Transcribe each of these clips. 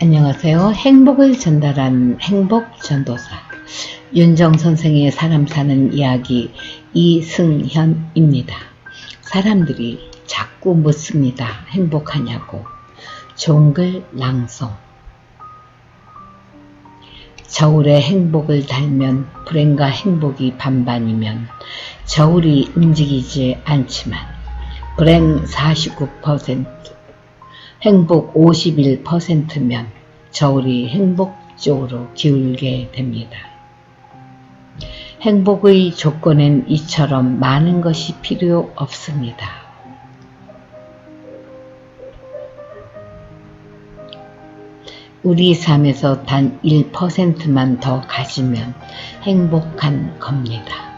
안녕하세요. 행복을 전달한 행복 전도사 윤정 선생의 사람 사는 이야기 이승현입니다. 사람들이 자꾸 묻습니다. 행복하냐고. 좋은 글 낭송 저울에 행복을 달면 불행과 행복이 반반이면 저울이 움직이지 않지만 불행 49% 행복 51%면 저울이 행복 쪽으로 기울게 됩니다. 행복의 조건엔 이처럼 많은 것이 필요 없습니다. 우리 삶에서 단 1%만 더 가지면 행복한 겁니다.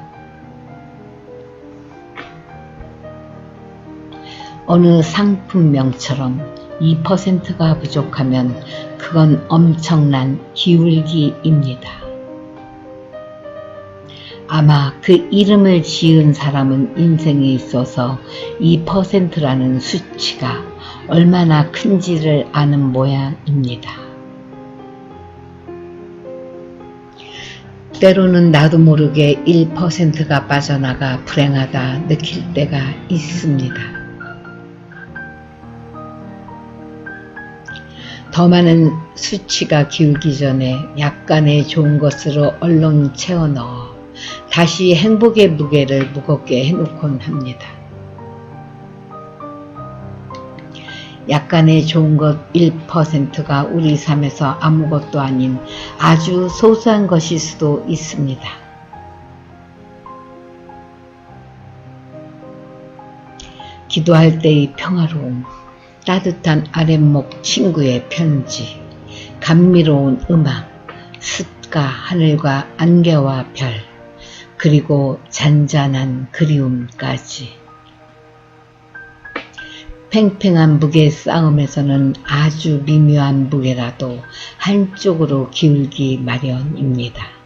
어느 상품명처럼 2%가 부족하면 그건 엄청난 기울기입니다. 아마 그 이름을 지은 사람은 인생에 있어서 2%라는 수치가 얼마나 큰지를 아는 모양입니다. 때로는 나도 모르게 1%가 빠져나가 불행하다 느낄 때가 있습니다. 더 많은 수치가 기울기 전에 약간의 좋은 것으로 얼른 채워 넣어 다시 행복의 무게를 무겁게 해놓곤 합니다. 약간의 좋은 것 1%가 우리 삶에서 아무것도 아닌 아주 소소한 것일 수도 있습니다. 기도할 때의 평화로움, 따뜻한 아랫목 친구의 편지, 감미로운 음악, 습가 하늘과 안개와 별, 그리고 잔잔한 그리움까지. 팽팽한 무게 싸움에서는 아주 미묘한 무게라도 한쪽으로 기울기 마련입니다.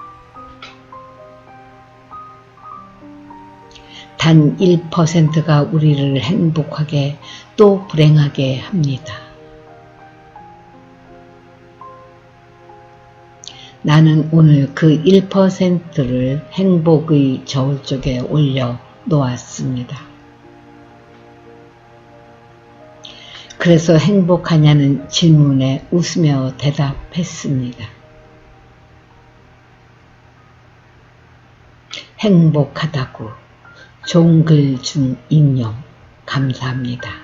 단 1%가 우리를 행복하게 또 불행하게 합니다. 나는 오늘 그 1%를 행복의 저울 쪽에 올려 놓았습니다. 그래서 행복하냐는 질문에 웃으며 대답했습니다. 행복하다고 좋은 글중 인용 감사합니다.